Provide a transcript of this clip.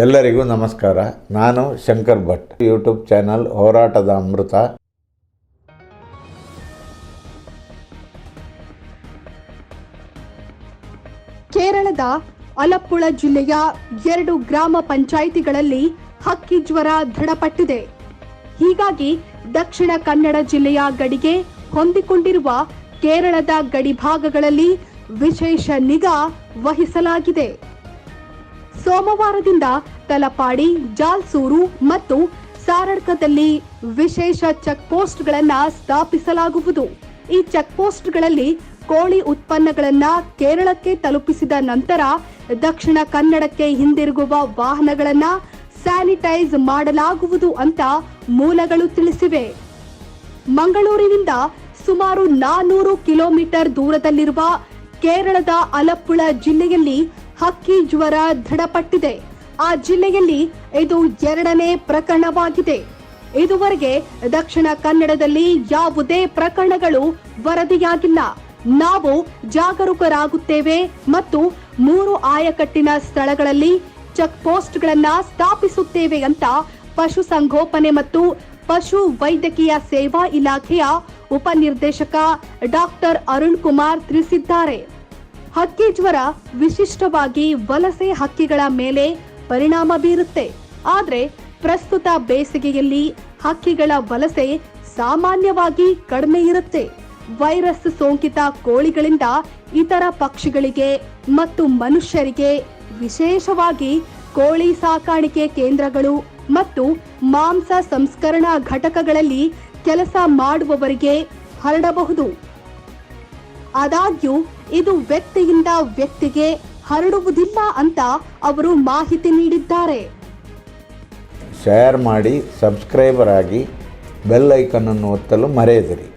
ಎಲ್ಲರಿಗೂ ನಮಸ್ಕಾರ. ನಾನು ಶಂಕರ್ ಭಟ್. ಯೂಟ್ಯೂಬ್ ಚಾನಲ್ ಹೋರಾಟದ ಅಮೃತ. ಕೇರಳದ ಅಲಪ್ಪುಳ ಜಿಲ್ಲೆಯ ಎರಡು ಗ್ರಾಮ ಪಂಚಾಯಿತಿಗಳಲ್ಲಿ ಹಕ್ಕಿ ಜ್ವರ ದೃಢಪಟ್ಟಿದೆ. ಹೀಗಾಗಿ ದಕ್ಷಿಣ ಕನ್ನಡ ಜಿಲ್ಲೆಯ ಗಡಿಗೆ ಹೊಂದಿಕೊಂಡಿರುವ ಕೇರಳದ ಗಡಿ ಭಾಗಗಳಲ್ಲಿ ವಿಶೇಷ ನಿಗಾ ವಹಿಸಲಾಗಿದೆ. ಸೋಮವಾರದಿಂದ ತಲಪಾಡಿ, ಜಾಲ್ಸೂರು ಮತ್ತು ಸಾರಡ್ಕದಲ್ಲಿ ವಿಶೇಷ ಚೆಕ್ ಪೋಸ್ಟ್ಗಳನ್ನು ಸ್ಥಾಪಿಸಲಾಗುವುದು. ಈ ಚೆಕ್ ಪೋಸ್ಟ್ಗಳಲ್ಲಿ ಕೋಳಿ ಉತ್ಪನ್ನಗಳನ್ನ ಕೇರಳಕ್ಕೆ ತಲುಪಿಸಿದ ನಂತರ ದಕ್ಷಿಣ ಕನ್ನಡಕ್ಕೆ ಹಿಂದಿರುಗುವ ವಾಹನಗಳನ್ನ ಸ್ಯಾನಿಟೈಸ್ ಮಾಡಲಾಗುವುದು ಅಂತ ಮೂಲಗಳು ತಿಳಿಸಿವೆ. ಮಂಗಳೂರಿನಿಂದ ಸುಮಾರು ನಾನೂರು ಕಿಲೋಮೀಟರ್ ದೂರದಲ್ಲಿರುವ ಕೇರಳದ ಅಲಪ್ಪುಳ ಜಿಲ್ಲೆಯಲ್ಲಿ ಹಕ್ಕಿ ಜ್ವರ ದೃಢಪಟ್ಟಿದೆ. ಆ ಜಿಲ್ಲೆಯಲ್ಲಿ ಇದು ಎರಡನೇ ಪ್ರಕರಣವಾಗಿದೆ. ಇದುವರೆಗೆ ದಕ್ಷಿಣ ಕನ್ನಡದಲ್ಲಿ ಯಾವುದೇ ಪ್ರಕರಣಗಳು ವರದಿಯಾಗಿಲ್ಲ. ನಾವು ಜಾಗರೂಕರಾಗುತ್ತೇವೆ ಮತ್ತು ಮೂರು ಆಯಕಟ್ಟಿನ ಸ್ಥಳಗಳಲ್ಲಿ ಚೆಕ್ ಪೋಸ್ಟ್ಗಳನ್ನ ಸ್ಥಾಪಿಸುತ್ತೇವೆ ಅಂತ ಪಶುಸಂಗೋಪನೆ ಮತ್ತು ಪಶು ವೈದ್ಯಕೀಯ ಸೇವಾ ಇಲಾಖೆಯ ಉಪನಿರ್ದೇಶಕ ಡಾಕ್ಟರ್ ಅರುಣ್ ಕುಮಾರ್ ತಿಳಿಸಿದ್ದಾರೆ. ಹಕ್ಕಿ ಜ್ವರ ವಿಶಿಷ್ಟವಾಗಿ ವಲಸೆ ಹಕ್ಕಿಗಳ ಮೇಲೆ ಪರಿಣಾಮ ಬೀರುತ್ತೆ. ಆದರೆ ಪ್ರಸ್ತುತ ಬೇಸಿಗೆಯಲ್ಲಿ ಹಕ್ಕಿಗಳ ವಲಸೆ ಸಾಮಾನ್ಯವಾಗಿ ಕಡಿಮೆ ಇರುತ್ತೆ. ವೈರಸ್ ಸೋಂಕಿತ ಕೋಳಿಗಳಿಂದ ಇತರ ಪಕ್ಷಿಗಳಿಗೆ ಮತ್ತು ಮನುಷ್ಯರಿಗೆ ವಿಶೇಷವಾಗಿ ಕೋಳಿ ಸಾಕಾಣಿಕೆ ಕೇಂದ್ರಗಳು ಮತ್ತು ಮಾಂಸ ಸಂಸ್ಕರಣಾ ಘಟಕಗಳಲ್ಲಿ ಕೆಲಸ ಮಾಡುವವರಿಗೆ ಹರಡಬಹುದು. ಆದಾಗ್ಯೂ, ಇದು ವ್ಯಕ್ತಿಯಿಂದ ವ್ಯಕ್ತಿಗೆ ಹರಡುವುದಿಲ್ಲ ಅಂತ ಅವರು ಮಾಹಿತಿ ನೀಡಿದ್ದಾರೆ. ಶೇರ್ ಮಾಡಿ ಸಬ್ಸ್ಕ್ರೈಬರ್ ಆಗಿ ಬೆಲ್ ಐಕನನ್ನು ಒತ್ತಲು ಮರೆಯದಿರಿ.